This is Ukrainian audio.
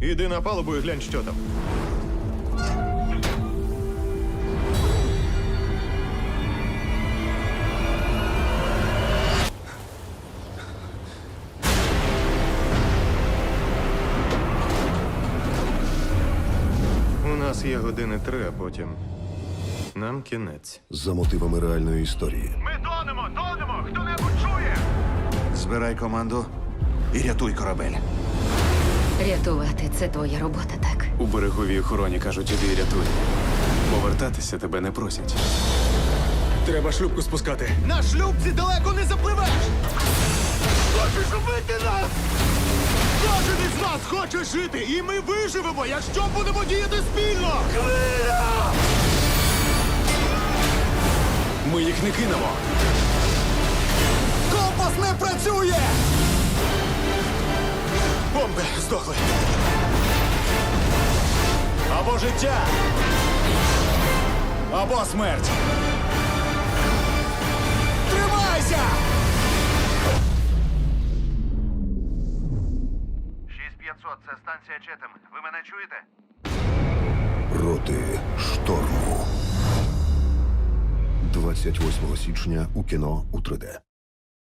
Іди на палубу і глянь, що там. У нас є години три, а потім нам кінець. за мотивами реальної історії. Ми тонемо, тонемо! Хто-небудь чує? Збирай команду і рятуй корабель. Рятувати це твоя робота, так? У береговій охороні кажуть, іди рятуй. Повертатися тебе не просять. Треба шлюпку спускати. На шлюбці далеко не запливеш! Хочеш убити нас? Кожен із нас хоче жити, і ми виживемо, якщо будемо діяти спільно! Ми їх не кинемо. Компас не працює! Здохли. Або життя. Або смерть. Тримайся! 6500, це станція Четем. Ви мене чуєте? Роти шторму. 28 січня у кіно у 3D.